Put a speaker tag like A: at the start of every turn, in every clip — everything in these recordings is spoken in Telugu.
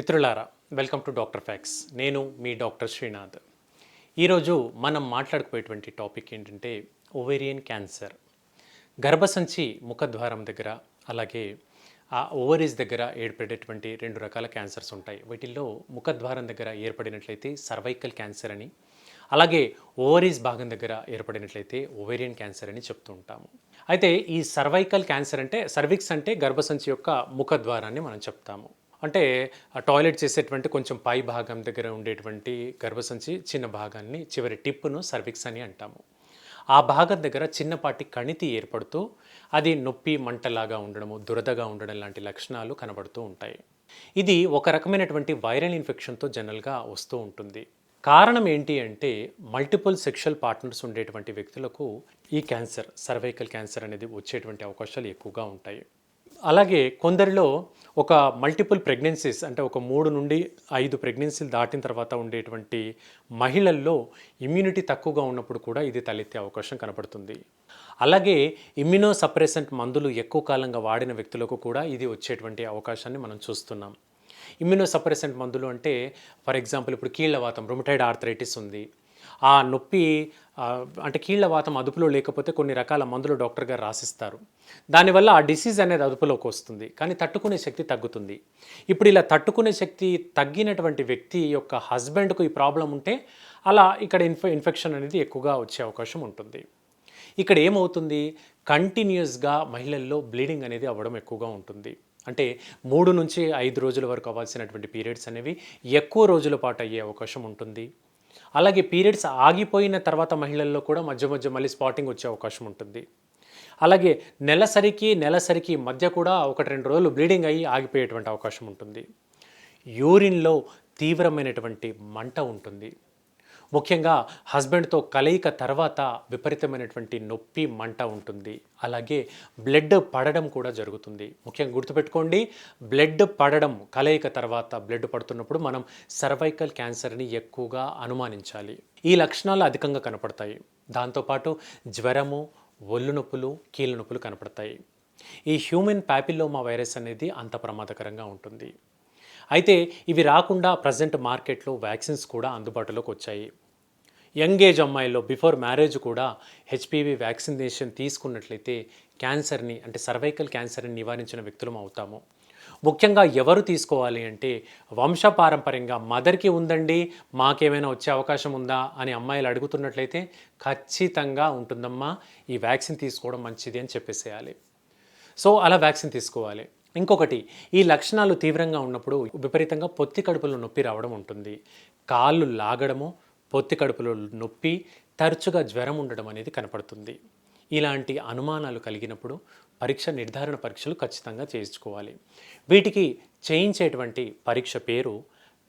A: మిత్రులారా వెల్కమ్ టు డాక్టర్ ఫ్యాక్స్. నేను మీ డాక్టర్ శ్రీనాథ్. ఈరోజు మనం మాట్లాడుకునేటువంటి టాపిక్ ఏంటంటే ఓవేరియన్ క్యాన్సర్. గర్భసంచి ముఖద్వారం దగ్గర అలాగే ఆ ఓవరీస్ దగ్గర ఏర్పడేటువంటి రెండు రకాల క్యాన్సర్స్ ఉంటాయి. వీటిల్లో ముఖద్వారం దగ్గర ఏర్పడినట్లయితే సర్వైకల్ క్యాన్సర్ అని అలాగే ఓవరీస్ భాగం దగ్గర ఏర్పడినట్లయితే ఓవేరియన్ క్యాన్సర్ అని చెప్తూ ఉంటాము. అయితే ఈ సర్వైకల్ క్యాన్సర్ అంటే సర్విక్స్ అంటే గర్భసంచి యొక్క ముఖద్వారాన్ని మనం చెప్తాము. అంటే టాయిలెట్ చేసేటువంటి కొంచెం పై భాగం దగ్గర ఉండేటువంటి గర్భసంచి చిన్న భాగాన్ని చివరి టిప్పును సర్విక్స్ అని అంటాము. ఆ భాగం దగ్గర చిన్నపాటి కణితి ఏర్పడుతూ అది నొప్పి మంటలాగా ఉండడము దురదగా ఉండడం లాంటి లక్షణాలు కనబడుతూ ఉంటాయి. ఇది ఒక రకమైనటువంటి వైరల్ ఇన్ఫెక్షన్తో జనరల్గా వస్తూ ఉంటుంది. కారణం ఏంటి అంటే మల్టిపుల్ సెక్షువల్ పార్ట్నర్స్ ఉండేటువంటి వ్యక్తులకు ఈ క్యాన్సర్ సర్వైకల్ క్యాన్సర్ అనేది వచ్చేటువంటి అవకాశాలు ఎక్కువగా ఉంటాయి. అలాగే కొందరిలో ఒక మల్టిపుల్ ప్రెగ్నెన్సీస్ అంటే ఒక మూడు నుండి ఐదు ప్రెగ్నెన్సీలు దాటిన తర్వాత ఉండేటువంటి మహిళల్లో ఇమ్యూనిటీ తక్కువగా ఉన్నప్పుడు కూడా ఇది తలెత్తే అవకాశం కనపడుతుంది. అలాగే ఇమ్యూనో సప్రెసెంట్ మందులు ఎక్కువ కాలంగా వాడిన వ్యక్తులకు కూడా ఇది వచ్చేటువంటి అవకాశాన్ని మనం చూస్తున్నాం. ఇమ్యూనో సప్రెసెంట్ మందులు అంటే ఫర్ ఎగ్జాంపుల్ ఇప్పుడు కీళ్ళవాతం రొమటైడ్ ఆర్థరైటిస్ ఉంది. ఆ నొప్పి అంటే కీళ్ళ వాతం అదుపులో లేకపోతే కొన్ని రకాల మందులు డాక్టర్ గారు రాసిస్తారు. దానివల్ల ఆ డిసీజ్ అనేది అదుపులోకి వస్తుంది. కానీ తట్టుకునే శక్తి తగ్గుతుంది. ఇప్పుడు ఇలా తట్టుకునే శక్తి తగ్గినటువంటి వ్యక్తి యొక్క హస్బెండ్కు ఈ ప్రాబ్లం ఉంటే అలా ఇక్కడ ఇన్ఫె ఇన్ఫెక్షన్ అనేది ఎక్కువగా వచ్చే అవకాశం ఉంటుంది. ఇక్కడ ఏమవుతుంది? కంటిన్యూస్గా మహిళల్లో బ్లీడింగ్ అనేది అవ్వడం ఎక్కువగా ఉంటుంది. అంటే మూడు నుంచి ఐదు రోజుల వరకు అవ్వాల్సినటువంటి పీరియడ్స్ అనేవి ఎక్కువ రోజుల పాటు అయ్యే అవకాశం ఉంటుంది. అలాగే పీరియడ్స్ ఆగిపోయిన తర్వాత మహిళల్లో కూడా మధ్య మధ్య మళ్ళీ స్పాటింగ్ వచ్చే అవకాశం ఉంటుంది. అలాగే నెలసరికి నెలసరికి మధ్య కూడా ఒకటి రెండు రోజులు బ్లీడింగ్ అయ్యి ఆగిపోయేటువంటి అవకాశం ఉంటుంది. యూరిన్లో తీవ్రమైనటువంటి మంట ఉంటుంది. ముఖ్యంగా హస్బెండ్తో కలయిక తర్వాత విపరీతమైనటువంటి నొప్పి మంట ఉంటుంది. అలాగే బ్లడ్ పడడం కూడా జరుగుతుంది. ముఖ్యంగా గుర్తుపెట్టుకోండి బ్లడ్ పడడం కలయిక తర్వాత బ్లడ్ పడుతున్నప్పుడు మనం సర్వైకల్ క్యాన్సర్ని ఎక్కువగా అనుమానించాలి. ఈ లక్షణాలు అధికంగా కనపడతాయి. దాంతోపాటు జ్వరము ఒళ్ళు నొప్పులు కీళ్ళ నొప్పులు కనపడతాయి. ఈ హ్యూమన్ ప్యాపిల్లోమా వైరస్ అనేది అంత ప్రమాదకరంగా ఉంటుంది. అయితే ఇవి రాకుండా ప్రజెంట్ మార్కెట్లో వ్యాక్సిన్స్ కూడా అందుబాటులోకి వచ్చాయి. యంగ్ ఏజ్ అమ్మాయిల్లో బిఫోర్ మ్యారేజ్ కూడా హెచ్పివి వ్యాక్సినేషన్ తీసుకున్నట్లయితే క్యాన్సర్ని అంటే సర్వైకల్ క్యాన్సర్ని నివారించిన వ్యక్తులం అవుతాము. ముఖ్యంగా ఎవరు తీసుకోవాలి అంటే వంశపారంపర్యంగా మదర్కి ఉందండి మాకేమైనా వచ్చే అవకాశం ఉందా అని అమ్మాయిలు అడుగుతున్నట్లయితే ఖచ్చితంగా ఉంటుందమ్మా ఈ వ్యాక్సిన్ తీసుకోవడం మంచిది అని చెప్పేసేయాలి. సో అలా వ్యాక్సిన్ తీసుకోవాలి. ఇంకొకటి ఈ లక్షణాలు తీవ్రంగా ఉన్నప్పుడు విపరీతంగా పొత్తి కడుపులో నొప్పి రావడం ఉంటుంది. కాళ్ళు లాగడము పొత్తి కడుపులో నొప్పి తరచుగా జ్వరం ఉండడం అనేది కనపడుతుంది. ఇలాంటి అనుమానాలు కలిగినప్పుడు పరీక్ష నిర్ధారణ పరీక్షలు ఖచ్చితంగా చేయించుకోవాలి. వీటికి చేయించేటువంటి పరీక్ష పేరు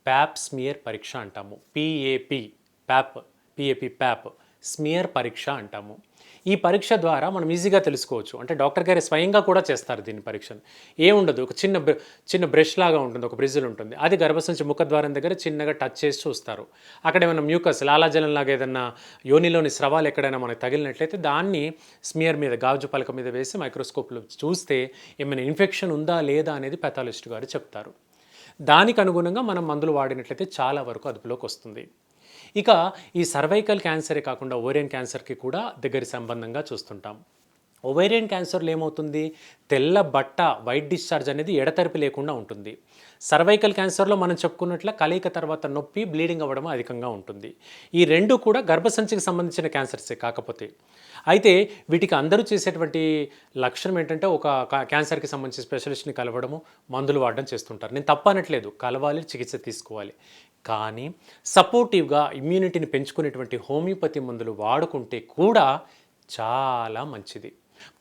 A: ప్యాప్ స్మియర్ పరీక్ష అంటాము. PAP pap PAP pap smear పరీక్ష అంటాము. ఈ పరీక్ష ద్వారా మనం ఈజీగా తెలుసుకోవచ్చు. అంటే డాక్టర్ గారు స్వయంగా కూడా చేస్తారు దీని పరీక్షను. ఏముండదు. ఒక చిన్న బ్ర- చిన్న బ్రష్ లాగా ఉంటుంది. ఒక బ్రిజిల్ ఉంటుంది. అది గర్భసంచి ముఖద్వారం దగ్గర చిన్నగా టచ్ చేసి చూస్తారు. అక్కడ ఏమైనా మ్యూకస్ లాలాజలం లాగా ఏదైనా యోనిలోని స్రవాలు ఎక్కడైనా మనకు తగిలినట్లయితే దాన్ని స్మియర్ మీద గాజు పలక మీద వేసి మైక్రోస్కోప్లో చూస్తే ఏమైనా ఇన్ఫెక్షన్ ఉందా లేదా అనేది పెథాలజిస్ట్ గారు చెప్తారు. దానికి అనుగుణంగా మనం మందులు వాడినట్లయితే చాలా వరకు అదుపులోకి వస్తుంది. ఇక ఈ సర్వైకల్ క్యాన్సరే కాకుండా ఓరియన్ క్యాన్సర్కి కూడా దగ్గరి సంబంధంగా చూస్తుంటాం. ఒవేరియన్ క్యాన్సర్లో ఏమవుతుంది? తెల్ల బట్ట వైట్ డిశ్చార్జ్ అనేది ఎడతెరిపి లేకుండా ఉంటుంది. సర్వైకల్ క్యాన్సర్లో మనం చెప్పుకున్నట్ల కలయిక తర్వాత నొప్పి బ్లీడింగ్ అవ్వడం అధికంగా ఉంటుంది. ఈ రెండు కూడా గర్భసంచికి సంబంధించిన క్యాన్సర్సే కాకపోతే. అయితే వీటికి అందరూ చేసేటువంటి లక్షణం ఏంటంటే ఒక క్యాన్సర్కి సంబంధించి స్పెషలిస్ట్ని కలవడము మందులు వాడడం చేస్తుంటారు. నేను తప్పనట్లేదు కలవాలి చికిత్స తీసుకోవాలి. కానీ సపోర్టివ్గా ఇమ్యూనిటీని పెంచుకునేటువంటి హోమియోపతి మందులు వాడుకుంటే కూడా చాలా మంచిది.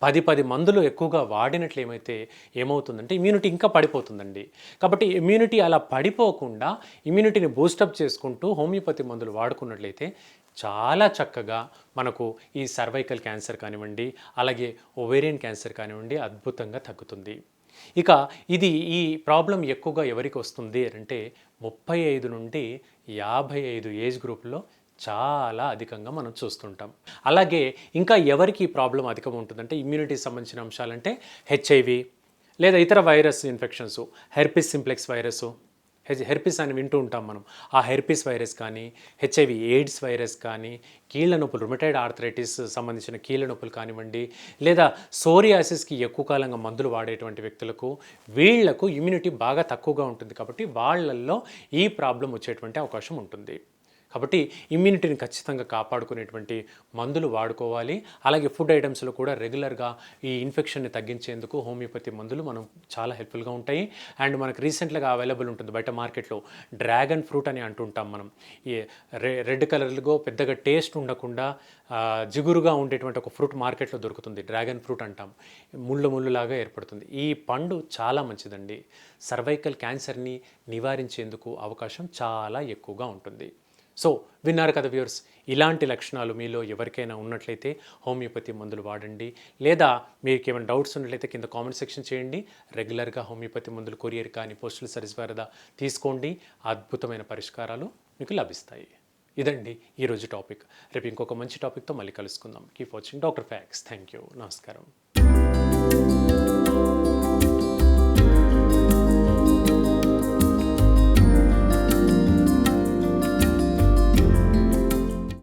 A: పది పది మందులు ఎక్కువగా వాడినట్లు ఏమైతే ఏమవుతుందంటే ఇమ్యూనిటీ ఇంకా పడిపోతుందండి. కాబట్టి ఇమ్యూనిటీ అలా పడిపోకుండా ఇమ్యూనిటీని బూస్టప్ చేసుకుంటూ హోమియోపతి మందులు వాడుకున్నట్లయితే చాలా చక్కగా మనకు ఈ సర్వైకల్ క్యాన్సర్ కానివ్వండి అలాగే ఒవేరియన్ క్యాన్సర్ కానివ్వండి అద్భుతంగా తగ్గుతుంది. ఇక ఇది ఈ ప్రాబ్లం ఎక్కువగా ఎవరికి వస్తుంది అంటే ముప్పై ఐదు నుండి యాభై ఐదు ఏజ్ గ్రూప్లో చాలా అధికంగా మనం చూస్తుంటాం. అలాగే ఇంకా ఎవరికి ఈ ప్రాబ్లం అధికం ఉంటుందంటే ఇమ్యూనిటీకి సంబంధించిన అంశాలంటే హెచ్ఐవి లేదా ఇతర virus infections herpes simplex virus H herpes అని వింటూ ఉంటాం మనం. ఆ హెర్పిస్ వైరస్ కానీ హెచ్ఐవి ఎయిడ్స్ వైరస్ కానీ కీళ్ళ నొప్పులు రుమటైడ్ ఆర్థరైటిస్ సంబంధించిన కీళ్ళ నొప్పులు కానివ్వండి లేదా సోరియాసిస్కి ఎక్కువ కాలంగా మందులు వాడేటువంటి వ్యక్తులకు వీళ్ళకు ఇమ్యూనిటీ బాగా తక్కువగా ఉంటుంది కాబట్టి వాళ్ళల్లో ఈ ప్రాబ్లం వచ్చేటువంటి అవకాశం ఉంటుంది. కాబట్టి ఇమ్యూనిటీని ఖచ్చితంగా కాపాడుకునేటువంటి మందులు వాడుకోవాలి. అలాగే ఫుడ్ ఐటమ్స్లో కూడా రెగ్యులర్గా ఈ ఇన్ఫెక్షన్ని తగ్గించేందుకు హోమియోపతి మందులు మనం చాలా హెల్ప్ఫుల్గా ఉంటాయి. అండ్ మనకు రీసెంట్గా అవైలబుల్ ఉంటుంది బయట మార్కెట్లో డ్రాగన్ ఫ్రూట్ అని అంటుంటాం మనం. ఈ రె రెడ్ కలర్లో పెద్దగా టేస్ట్ ఉండకుండా జిగురుగా ఉండేటువంటి ఒక ఫ్రూట్ మార్కెట్లో దొరుకుతుంది. డ్రాగన్ ఫ్రూట్ అంటాం. ముళ్ళు ముళ్ళులాగా ఏర్పడుతుంది. ఈ పండు చాలా మంచిదండి. సర్వైకల్ క్యాన్సర్ని నివారించేందుకు అవకాశం చాలా ఎక్కువగా ఉంటుంది. సో విన్నారు కదా వ్యూర్స్ ఇలాంటి లక్షణాలు మీలో ఎవరికైనా ఉన్నట్లయితే హోమియోపతి మందులు వాడండి. లేదా మీకు ఏమైనా డౌట్స్ ఉన్నట్లయితే కింద కామెంట్ సెక్షన్ చేయండి. రెగ్యులర్గా హోమియోపతి మందులు కొరియర్ కానీ పోస్టుల సర్వీస్ ద్వారా తీసుకోండి. అద్భుతమైన పరిష్కారాలు మీకు లభిస్తాయి. ఇదండి ఈరోజు టాపిక్ రేపు ఇంకొక మంచి టాపిక్తో మళ్ళీ కలుసుకుందాం. Keep watching doctor facts thank you నమస్కారం.